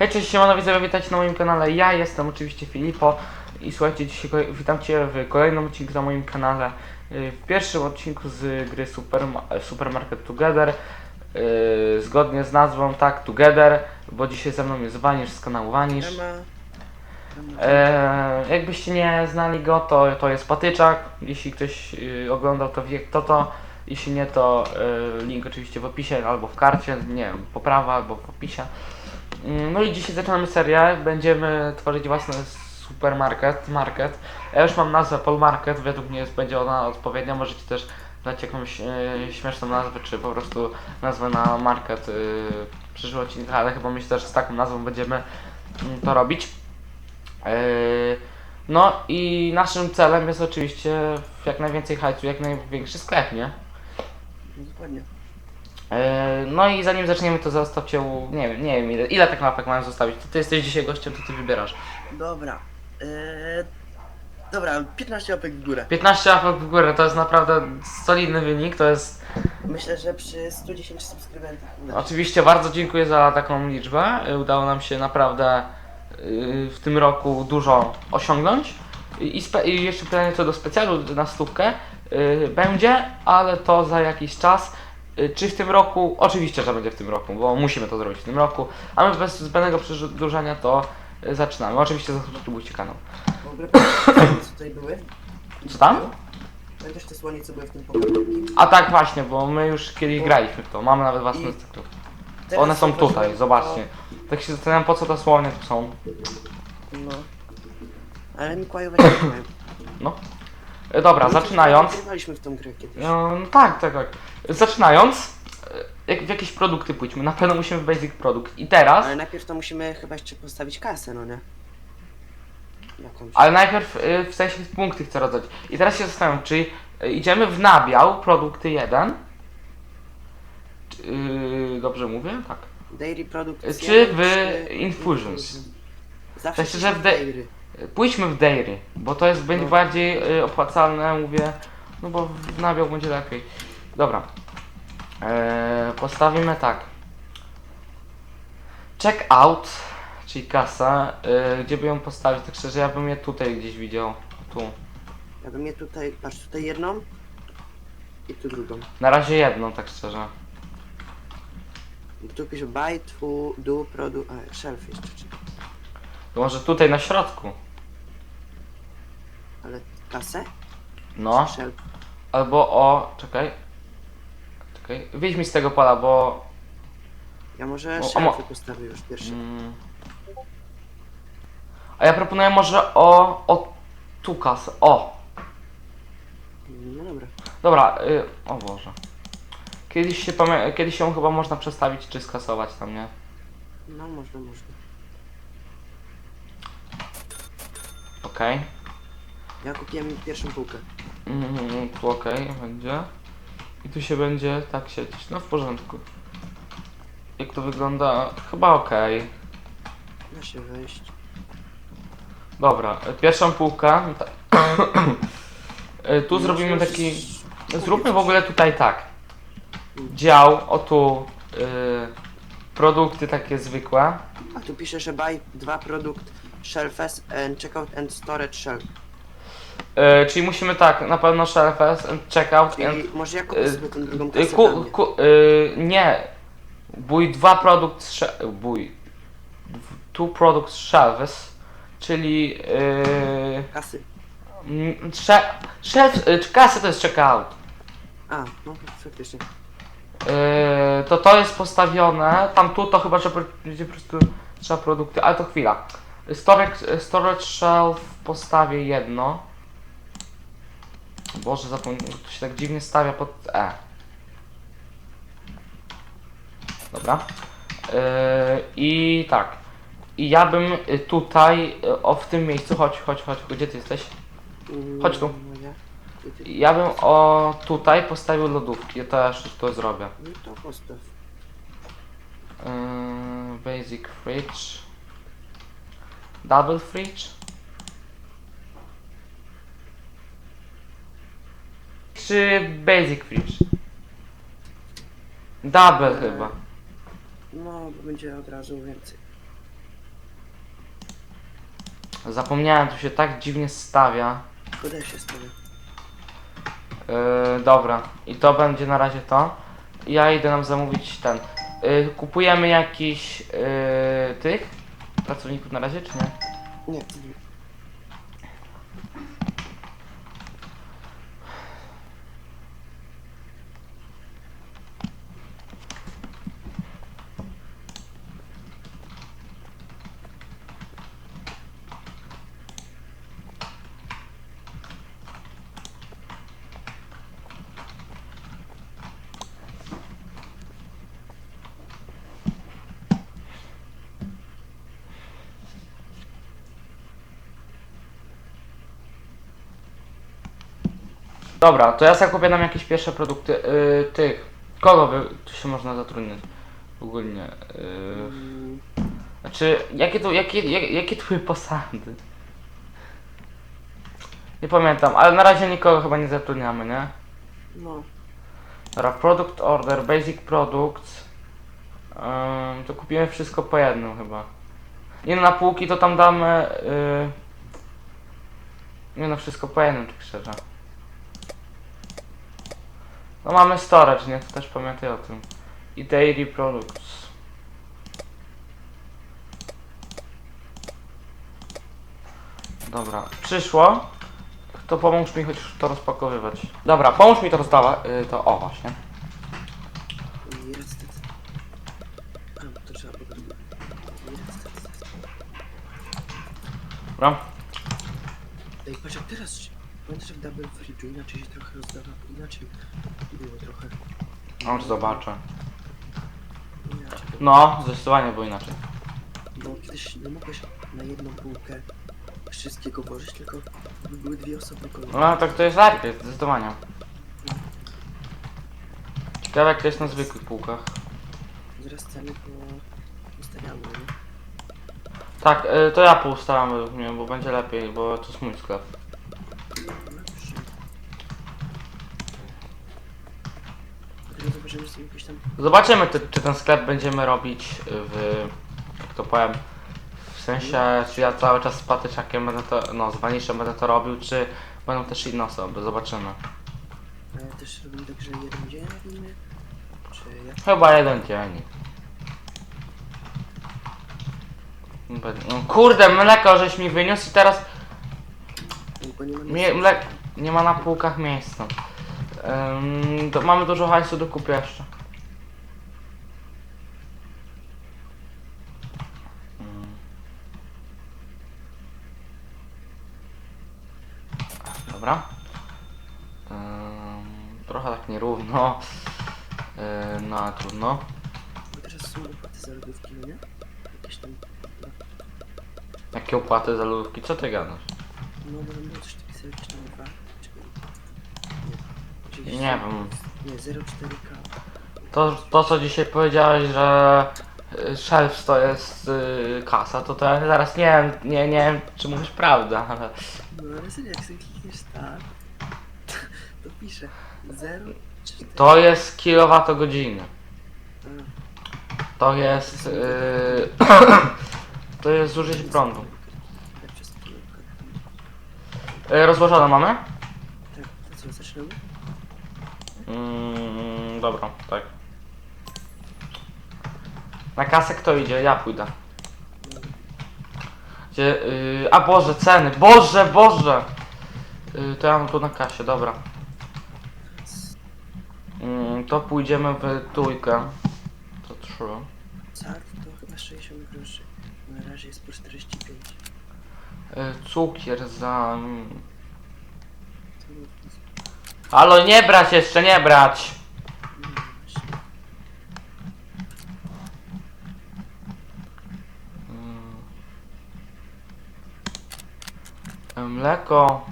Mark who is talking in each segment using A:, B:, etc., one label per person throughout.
A: Hej, cześć, siemano widzowie, witajcie na moim kanale. Ja jestem oczywiście Filipo i słuchajcie, dzisiaj witam Cię w kolejnym odcinku na moim kanale. Yy, W pierwszym odcinku z gry Super, Supermarket Together, yy, zgodnie z nazwą, tak, Together, bo dzisiaj ze mną jest Vanish z kanału.
B: Siema.
A: E, jakbyście nie znali go, to, to jest patyczak. Jeśli ktoś y, oglądał, to wie kto to. Jeśli nie, to y, link oczywiście w opisie albo w karcie, nie wiem, poprawa albo w opisie. Mm, No i dzisiaj zaczynamy serię. Będziemy tworzyć własny supermarket, market. Ja już mam nazwę Polmarket, według mnie będzie ona odpowiednia. Możecie też dać jakąś y, śmieszną nazwę, czy po prostu nazwę na market y, w przyszłych odcinkach, ale chyba myślę, że z taką nazwą będziemy mm, to robić. Yy, No i naszym celem jest oczywiście jak najwięcej hajsu, jak największy sklep, nie?
B: Dokładnie.
A: Yy, No i zanim zaczniemy to zostawcie, u- nie wiem, nie wiem ile, ile tak mapek mają zostawić. To ty jesteś dzisiaj gościem, to ty wybierasz.
B: Dobra. Eee, dobra, 15 łapek w górę.
A: 15 łapek w górę to jest naprawdę solidny wynik, to jest...
B: Myślę, że przy 110 subskrybentach uda się.
A: Oczywiście bardzo dziękuję za taką liczbę. Yy, Udało nam się naprawdę yy, w tym roku dużo osiągnąć. I, spe- i jeszcze pytanie co do specjalu na stówkę yy, będzie, ale to za jakiś czas. Yy, Czy w tym roku? Oczywiście, że będzie w tym roku, bo musimy to zrobić w tym roku. A my bez zbędnego przedłużania to yy, zaczynamy. Oczywiście zasubskrybujcie kanał.
B: W ogóle co tutaj były?
A: Co tam?
B: Pamiętasz te słonie, co były w tym pokoju?
A: A tak właśnie, bo my już kiedyś graliśmy w to. Mamy nawet własny
B: I-
A: One są tutaj, zobaczcie. Tak się zastanawiam po co te słonie tu są.
B: No. Ale Mikołajowe nie mają.
A: No. E, Dobra,
B: coś
A: zaczynając.
B: Grywaliśmy w tą grę kiedyś.
A: No, no tak, tak, tak. Zaczynając, e, jak, w jakieś produkty pójdźmy. Na pewno musimy w basic produkt. I teraz,
B: Ale najpierw to musimy chyba jeszcze postawić kasę, no nie? Jakąś.
A: ale najpierw e, w sensie punkty chcę rozdać. I teraz się zastanawiam, czy e, idziemy w nabiał produkty 1. Czy, yy, dobrze mówię? Tak.
B: Dairy produkt.
A: Czy w Infusions?
B: Zawsze
A: Znaczy, że w da-
B: dairy.
A: Pójdźmy w dairy, bo to jest będzie
B: No.
A: bardziej y, opłacalne, mówię, no bo w nabiał będzie lepiej. Dobra. E, postawimy tak. Check out, czyli kasa. E, gdzie by ją postawić? Tak szczerze, ja bym je tutaj gdzieś widział. Tu.
B: Ja bym je tutaj, patrz tutaj jedną i tu drugą.
A: Na razie jedną, tak szczerze.
B: Tu pisze buy to do product, a shelf jeszcze, czy-
A: To może tutaj na środku.
B: Ale kasę?
A: No. Albo o. Czekaj. Czekaj. Wyjdź mi z tego pola, bo.
B: Ja może
A: O,
B: postawię już pierwszy.
A: Mm. A ja proponuję może o. o tu kasę. O!
B: No dobra.
A: Dobra, y, o Boże. Kiedyś się pamię- kiedyś ją chyba można przestawić czy skasować tam, nie?
B: No można, można.
A: Okej.
B: Ja kupiłem pierwszą półkę.
A: Mm, tu okej będzie. I tu się będzie tak siedzieć. No w porządku. Jak to wygląda? Chyba okej.
B: Da się wejść.
A: Dobra, y, pierwszą półkę. no ta- Y, tu zrobimy
B: Może
A: taki. Zróbmy w ogóle tutaj tak. Dział, o tu. Y, produkty takie zwykłe.
B: A tu pisze, że buy dwa produkt shelfes and checkout and storage shelf.
A: Y, czyli musimy tak, na pewno shelfes and checkout and
B: I może ja kupię
A: y,
B: sobie tą drugą kasę dla
A: Ku, ku, nie. Bój dwa produkt sze- bój. Two product shelves, czyli
B: Kasy.
A: sze, shelf, kasy to jest checkout.
B: A, no faktycznie.
A: Yy, to to jest postawione, tam tu to chyba, że będzie po prostu trzeba produkty, ale to chwila. Storage, storage shelf postawię jedno. Boże, zapomniałem, to się tak dziwnie stawia pod E. Dobra. Yy, I tak. I ja bym y, tutaj, y, o w tym miejscu, chodź, chodź, chodź, gdzie ty jesteś? Chodź tu.
B: No Ja
A: bym o tutaj postawił lodówki, ja też to zrobię.
B: No to postaw.
A: Yy, basic fridge. Double fridge. Czy basic fridge? Double chyba.
B: No, bo będzie od razu więcej.
A: Zapomniałem, tu się tak dziwnie stawia.
B: Szkoda się stawia.
A: Yy, dobra, i to będzie na razie to. Ja idę nam zamówić ten. Yy, kupujemy jakiś yy, tych pracowników na razie, czy nie?
B: Nie, nie.
A: Dobra, to ja sobie kupię nam jakieś pierwsze produkty. Yy, tych. Kogo by tu się można zatrudnić? Ogólnie. Yy, znaczy, jakie tu, jakie, jakie, jakie tu były posady? Nie pamiętam, ale na razie nikogo chyba nie zatrudniamy, nie?
B: No,
A: Dobra, product order, basic products. Ym, to kupimy wszystko po jednym chyba. Nie no, na półki to tam damy. Yy... Nie no, wszystko po jednym, tak szczerze. No mamy storage, nie? To też pamiętaj o tym. I dairy products. Dobra, przyszło. To pomóż mi choć to rozpakowywać. Dobra, pomóż mi to rozdawać. Yy, to o właśnie. Dobra.
B: Ej, patrz jak teraz. Pamiętasz jak Double Fridge'u inaczej się trochę rozdawał, inaczej było trochę.
A: Aż zobaczę.
B: Inaczej.
A: No, zdecydowanie było inaczej.
B: Bo kiedyś nie mogłeś na jedną półkę wszystkiego włożyć, tylko były dwie osoby koło.
A: No tak to jest lepiej, zdecydowanie. Ciekawe jak to jest na zwykłych półkach.
B: Zaraz ceny po ustawiamy, nie?
A: Tak, y, to ja poustawiam według mnie, bo będzie lepiej, bo to jest mój sklep.
B: Dobrze. Jakieś tam...
A: Zobaczymy, ty, czy ten sklep będziemy robić w... jak to powiem... W sensie, czy ja cały czas z patyczakiem będę to, no z Vaniszem będę to robił, czy będą też inne osoby, zobaczymy.
B: Ale też robimy tak, że jeden dzień robimy? Czy jak?
A: Chyba jeden dzień. No, kurde, mleko żeś mi wyniósł i teraz
B: Bo nie ma
A: Mie, mlek nie ma na półkach miejsca. Ym, to mamy dużo hajsu do kupy jeszcze. Ym. Dobra. Ym, trochę tak nierówno. Yy, no ale trudno.
B: Teraz są opłaty za lodówki, no nie? Jakieś tam...
A: Jakie opłaty za lodówki? Co ty gadasz?
B: No bo tam było coś takiego, czy tam dwa. Nie,
A: wiem.
B: Nie, 0,4K.
A: To, to co dzisiaj powiedziałeś, że y, to jest y, kasa, to, to ja zaraz nie wiem, nie, nie wiem czy mówisz prawdę, ale
B: No ale serio, jak sobie klikniesz tak, to pisze 0,4...
A: to jest kilowatogodziny. To jest y, to jest zużycie prądu.
B: tak przez kilka.
A: Y, rozłożone mamy?
B: Tak, to co, zaczynamy?
A: Mm, dobra, tak. Na kasę kto idzie? Ja pójdę.
B: No,
A: Gdzie, y, a Boże, ceny, Boże, Boże! Y, to ja mam tu na kasie, dobra. Mm, to pójdziemy w trójkę. To trzy.
B: cart to chyba 60 groszy. Na razie jest po 45.
A: Y, cukier za... Halo, nie brać jeszcze, nie brać!
B: Nie wiem właśnie.
A: Mm. Mleko.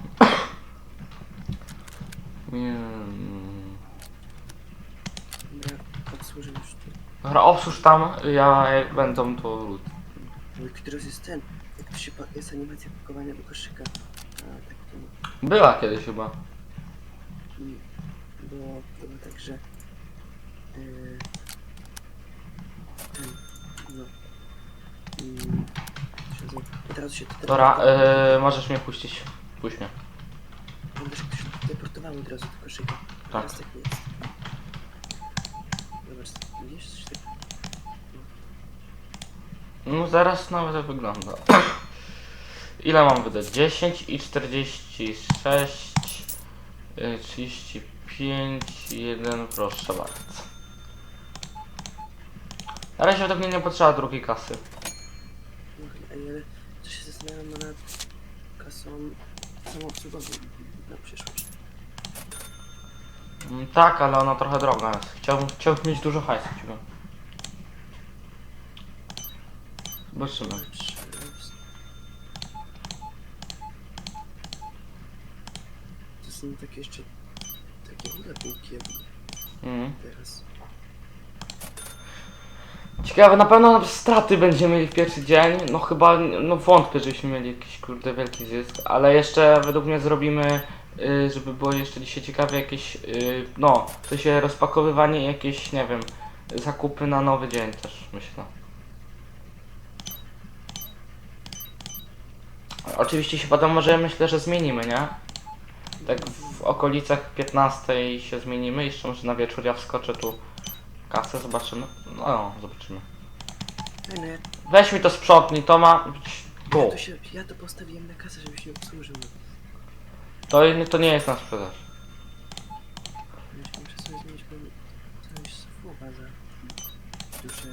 B: Obsłużę już tu.
A: Dobra, obsłuż tam, ja jak będą to wrócę.
B: No i teraz jest ten, jak to się pa- jest animacja pakowania do koszyka. A tak to
A: Była kiedyś chyba.
B: Mm, było, było tak, że yy, ten, no, nazywa? od razu się tutaj
A: Dobra, yy, możesz mnie puścić. Puść mnie.
B: Pamiętasz, jak to się od razu do koszyka?
A: Tak.
B: Teraz tak nie jest. Zobacz, widzisz coś takiego?
A: No zaraz nawet to wygląda. Ile mam wydać? 10 i 46, y, 35, 1, proszę bardzo. Na razie według mnie nie potrzeba drugiej kasy.
B: Ej, ale to się zastanawiam nad kasą samoobsługową na przyszłość.
A: Mm, Tak, ale ona trochę droga jest. Chciałbym, chciałbym mieć dużo hajsu. ciebie. Zobaczymy.
B: Patrz, raz. To są takie jeszcze takie inne półki jak
A: Mm.
B: teraz.
A: Ciekawe, na pewno straty będziemy mieli w pierwszy dzień. No chyba, no wątpię, żebyśmy mieli jakiś kurde wielki zysk, ale jeszcze według mnie zrobimy, y, żeby było jeszcze dzisiaj ciekawe jakieś, y, no, to się rozpakowywanie i jakieś, nie wiem, zakupy na nowy dzień też, myślę. Oczywiście się potem może myślę, że zmienimy, nie? Tak w okolicach 15 się zmienimy, jeszcze może na wieczór ja wskoczę tu kasę, zobaczymy. No, zobaczymy.
B: Ja,
A: Weź mi to sprzątnij, to ma być
B: ja,
A: tu.
B: to się, ja to postawiłem na kasę, żebyś nie obsłużył.
A: To, to nie jest na sprzedaż.
B: Muszę sobie zmienić, bo coś słowa za duszę.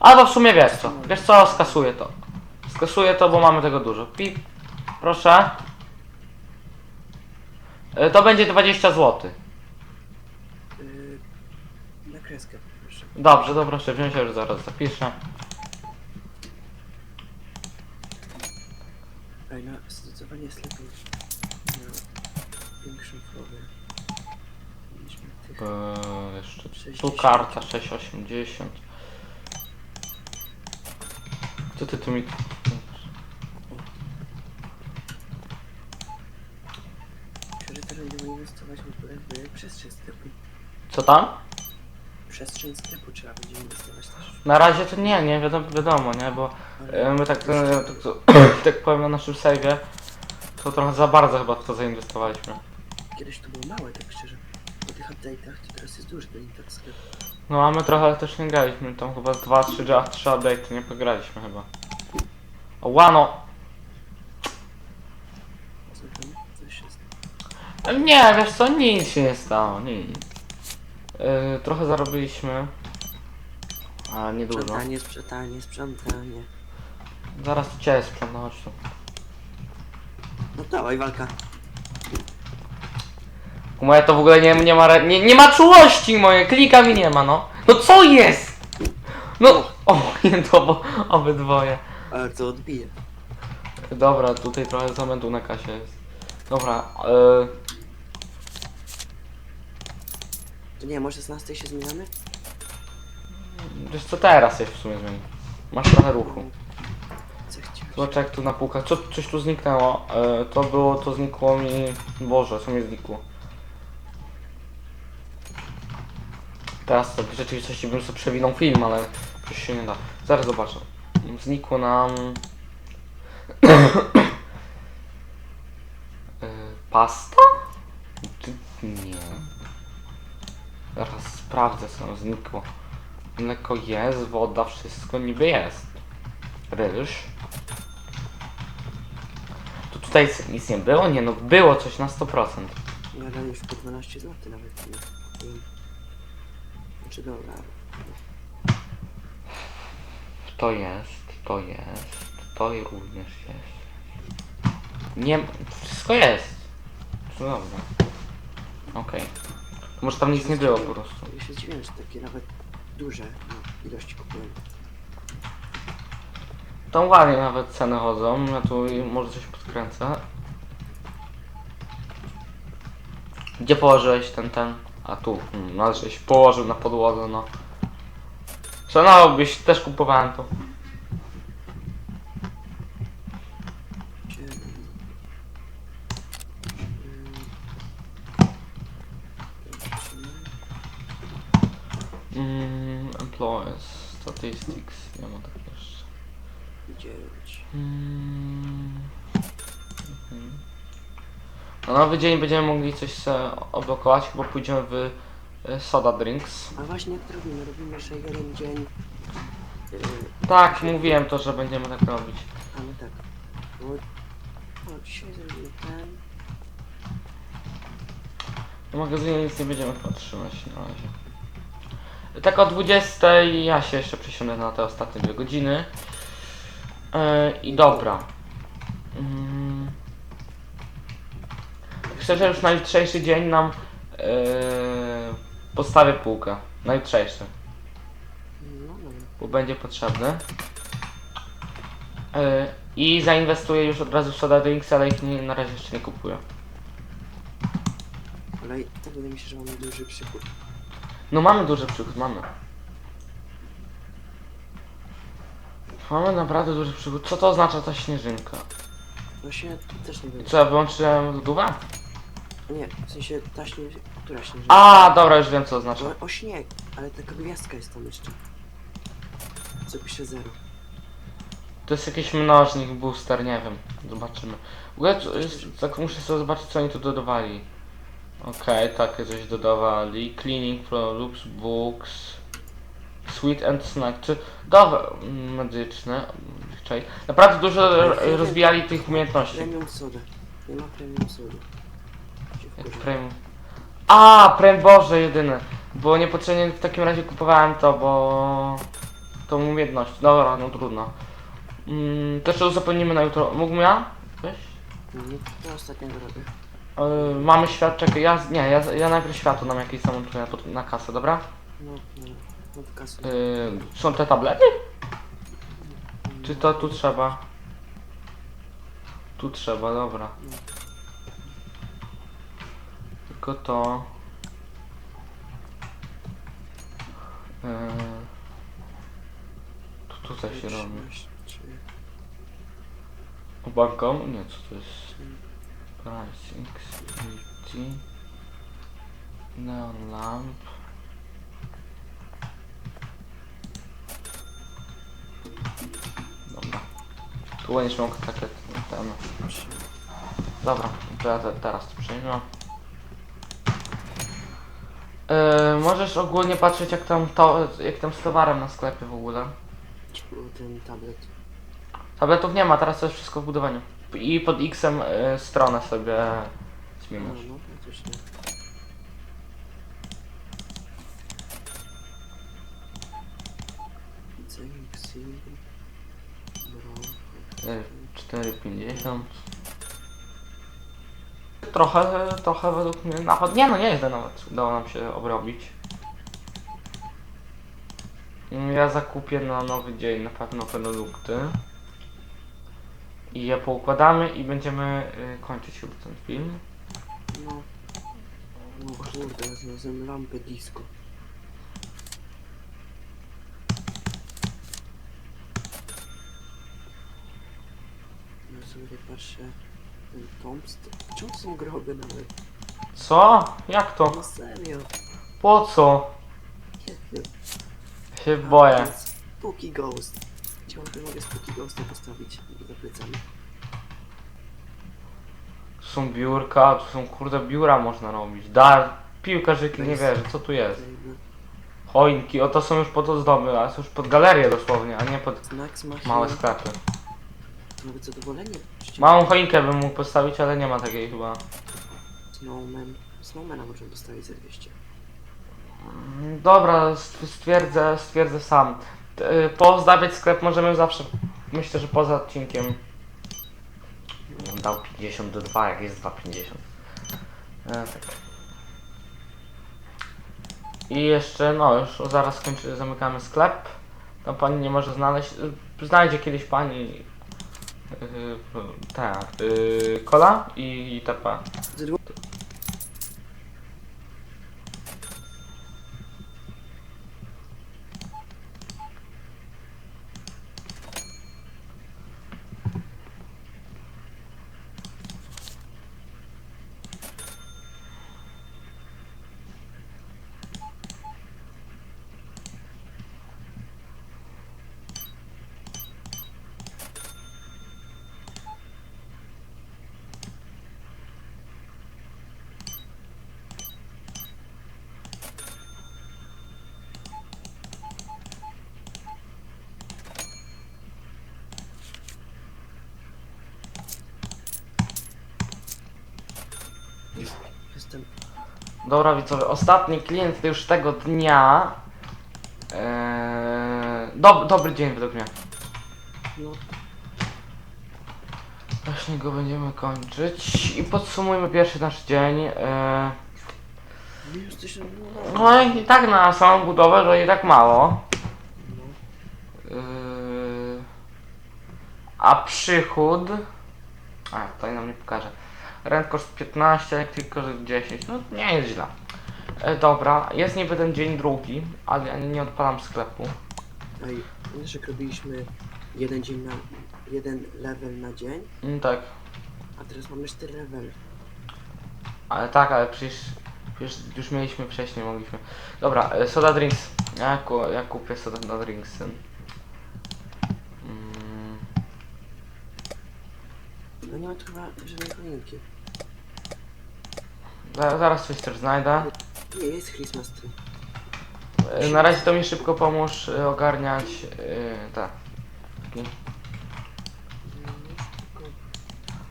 A: Albo w sumie wiesz co, wiesz co, skasuję to. Skasuję to, bo mamy tego dużo. Pip, proszę. Y, To będzie 20 zł.
B: Yy, na kreskę proszę.
A: Dobrze, dobra, proszę wziąć, ja już zaraz zapiszę.
B: Ej, no zdecydowanie jest lepiej na większą florę niż na tych.
A: Eee, jeszcze tu
B: 60.
A: karta 680. Co ty tu mi...
B: Myślę, że teraz będziemy inwestować w ogóle w przestrzeń sklepu.
A: Co tam?
B: Przestrzeń sklepu trzeba będzie inwestować też.
A: Na razie to nie, nie, wiadomo, wiadomo nie, bo e, my tak, e, tak, tak powiem na naszym save'ie, to trochę za bardzo chyba w to zainwestowaliśmy.
B: kiedyś to było małe, tak szczerze. Po tych update'ach to teraz jest duży ten internet sklep.
A: No a my trochę też nie graliśmy, tam chyba z 2-3 3 update nie pograliśmy chyba. O, łano!
B: Co tam? Coś jest.
A: Nie, wiesz co, nic się nie stało, nic. E, trochę zarobiliśmy, a nie dużo.
B: Sprzątanie, sprzątanie, sprzątanie.
A: Zaraz to cię sprzątam, chodź tu.
B: No dawaj, walka.
A: Moje to w ogóle nie, nie ma, re- nie, nie ma czułości moje, klika mi nie ma, no. No co jest? No, o, nie to, bo obydwoje.
B: Ale co odbije?
A: Dobra, tutaj trochę zamętu na kasie jest. Dobra, e,
B: To nie, może z 16 się zmieniamy?
A: wiesz co teraz jest w sumie zmieni. Masz trochę ruchu.
B: Co chciałeś?
A: Zobacz jak tu na półkach, co, coś tu zniknęło. E, to było, to znikło mi... Boże, co mi znikło? Teraz tak w rzeczywistości bym sobie przewinął film, ale coś się nie da. Zaraz zobaczę. Znikło nam... e, pasta? Czy- Nie. Zaraz sprawdzę co nam znikło. Mleko jest, woda, wszystko niby jest. Ryż. To tutaj nic nie było? Nie no, było coś na 100%.
B: Ja dam już po 12 zł nawet. Nie. Znaczy dobra.
A: To jest, to jest, to również jest. Nie, wszystko jest. Dobrze. Okej. To Może tam nic nie było po prostu.
B: Ja się zdziwiłem, że takie nawet duże no, ilości kupuję.
A: Tam ładnie nawet ceny chodzą. Ja tu i może coś podkręcę. Gdzie położyłeś ten, ten? A tu, hmm, no żeś położył na podłodze, no. Szanowałbyś, też kupowałem to.
B: Siedem. Ym,
A: Mm, employees, statistics, ja mam tak jeszcze.
B: 9.
A: Mm. Mhm. Na nowy dzień będziemy mogli coś sobie odblokować, chyba pójdziemy w e, Soda Drinks.
B: A właśnie jak to robimy? Robimy, że jeden dzień... Yy,
A: Tak, mówiłem to, że będziemy tak robić.
B: a no tak. Bo... O, dzisiaj zrobimy ten.
A: W magazynie nic nie będziemy chyba trzymać na razie. Tak o 20 ja się jeszcze przesiądę na te ostatnie dwie godziny. E, I dobra. Mm. Szczerze już na jutrzejszy dzień nam e, postawię półkę. Na jutrzejszy.
B: No dobra.
A: bo będzie potrzebny. Yy, I zainwestuję już od razu w soda drinks, ale ich nie, na razie jeszcze nie kupuję.
B: Ale i tak wydaje mi się, że mamy duży przychód.
A: No mamy duży przychód, mamy. Mamy naprawdę duży przychód. Co to oznacza ta śnieżynka?
B: Właśnie też nie wiem.
A: Co, ja wyłączyłem lodówę?
B: Nie, w sensie ta śnież... Która śnieżynka?
A: A, dobra, już wiem co oznacza.
B: O, o śnieg, ale taka gwiazdka jest tam jeszcze. Co pisze zero.
A: To jest jakiś mnożnik, booster, nie wiem. Zobaczymy. W ogóle jest, tak muszę sobie zobaczyć co oni tu dodawali. Okej, takie coś dodawali. Cleaning products, books, sweet and snack. Czy mm, medyczne. Czekaj. Naprawdę dużo rozwijali tych umiejętności.
B: Premium soda. Nie ma premium sody.
A: Premium. A, prem Boże jedyny. Bo niepotrzebnie w takim razie kupowałem to, bo tą umiejętność. Dobra, no trudno. Mm, to jeszcze uzupełnimy na jutro. Mógłbym ja? Weź.
B: Nie, to ostatnio to robię.
A: Yy, mamy świat, czekaj, ja, nie, ja, ja najpierw światło nam jakieś zamontuję pod- na kasę, dobra?
B: No, no, no to kasy.
A: Yy, są te tablety? Czy to tu trzeba? Tu trzeba, dobra. Tylko to... Yy, tu tutaj się robi.
B: 13,
A: Banką? Nie, co to jest? Pricing, security, neon lamp. Dobra. Tu będziesz miał takie ten.
B: trzy.
A: Dobra, to ja te, teraz to przyjmę. Yy, możesz ogólnie patrzeć jak tam to, jak tam z towarem na sklepie w ogóle.
B: Ten tablet?
A: Tabletów nie ma, teraz to jest wszystko w budowaniu. I pod X-em y, stronę sobie
B: No,
A: zmieniasz.
B: no, brown.
A: Y, 4,50 Trochę, trochę według mnie, nawet, nie no nie źle nawet udało nam się obrobić. Ja zakupię na nowy dzień na pewno produkty. I je poukładamy i będziemy y, kończyć chyba ten film.
B: No. No kurde, znalazłem lampę disco. Ja sobie patrzę. Tomst. Czemu są groby nawet?
A: Co? Jak to?
B: No serio.
A: Po co?
B: Nie wiem.
A: Się boję.
B: Spooky Ghost. Ciągle mogę Spooky Ghosta postawić za plecami.
A: Tu są biurka, tu są kurde biura można robić. Dar, piłkarzyki, nie wierzę, co tu jest? Choinki, o to są już pod ozdoby, a są już pod galerię dosłownie, a nie pod
B: Snacks Machine.
A: małe sklepy.
B: Nawet zadowolenie.
A: Małą choinkę bym mógł postawić, ale nie ma takiej chyba.
B: Snowman. Snowmana możemy postawić za 200.
A: Mm, Dobra, st- stwierdzę, stwierdzę sam. T- y, Pozdawiać sklep możemy zawsze, myślę, że poza odcinkiem. Dał 50 do 2, jak jest 2,50. E, tak. I jeszcze, no już zaraz skończy, zamykamy sklep. Tam pani nie może znaleźć, y, znajdzie kiedyś pani yy, kola i
B: dwu-
A: Dobra widzowie, ostatni klient już tego dnia. Eee, dob dobry dzień według mnie.
B: No,
A: Właśnie go będziemy kończyć i podsumujmy pierwszy nasz dzień. Eee,
B: no,
A: i tak na samą budowę, to i tak mało. Eee, a przychód. A, tutaj nam nie pokaże. Rent koszt 15, elektryk koszt 10. No nie jest źle. E, dobra, jest niby ten dzień drugi, ale ja nie odpalam sklepu.
B: Ej, wiesz jak robiliśmy jeden dzień na... jeden level na dzień,
A: Mm, tak,
B: a teraz mamy cztery levely.
A: ale tak, ale przecież, przecież już mieliśmy wcześniej, mogliśmy. Dobra, e, soda drinks. Ja, ku, ja kupię soda drinks. Mm,
B: No nie ma tu chyba żadnej choinki.
A: Za, zaraz coś też znajdę.
B: Nie, jest Christmas tree.
A: E, Na razie to mi szybko pomóż e, ogarniać. e, tak. Taki.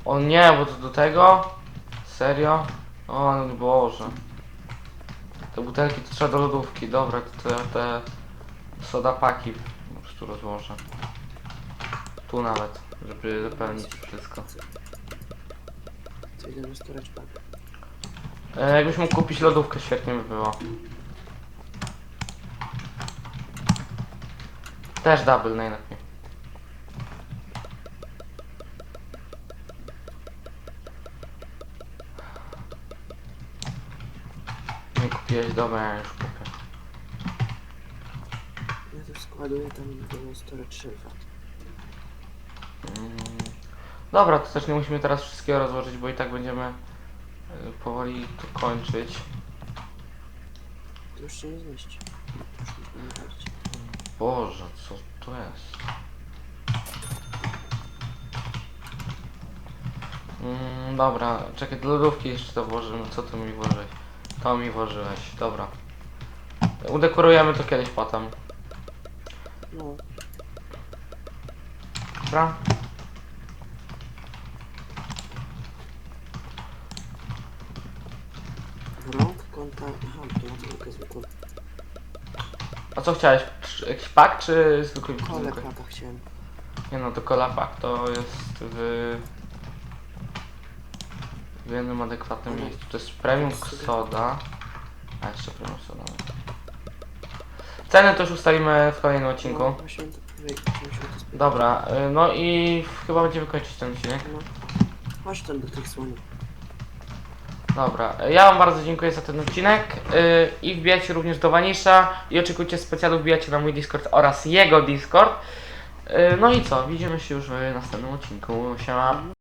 A: O nie, bo to do tego? Serio? O no Boże. Te butelki to trzeba do lodówki. Dobra, to te, te soda paki po prostu rozłożę. Tu nawet, żeby dopełnić wszystko.
B: Co idę na storage bag.
A: E, jakbyś mógł kupić lodówkę, świetnie by było. Też double najlepiej. Nie kupiłeś, dobra, ja już kupię.
B: Ja też składuję tam do storage shelfa.
A: Dobra, to też nie musimy teraz wszystkiego rozłożyć, bo i tak będziemy powoli to kończyć.
B: To już się nie zmieści. Już.
A: Boże, co to jest? Mm, dobra, czekaj, do lodówki jeszcze to włożymy. Co ty mi włożyłeś? To mi włożyłeś, dobra. Udekorujemy to kiedyś potem.
B: No,
A: Dobra?
B: Rąk, konta... Aha, to na tylko zwykłą.
A: A co chciałeś? Trz- Jakiś pak czy zwykły?
B: Kole
A: zwykły?
B: chciałem.
A: Nie no, to kola pak to jest w... w jednym adekwatnym miejscu. To jest premium soda. A jeszcze premium soda. Ceny to już ustalimy w kolejnym
B: No,
A: odcinku.
B: właśnie to powiedzieć, chciałem się o to spytać.
A: Dobra, y, no i chyba będziemy kończyć ten odcinek.
B: No. Chodź tam do tych słoni.
A: Dobra, ja wam bardzo dziękuję za ten odcinek y, i wbijajcie również do Vanisha i oczekujcie specjalu, wbijajcie na mój Discord oraz jego Discord. Y, No i co, widzimy się już w następnym odcinku. Siema.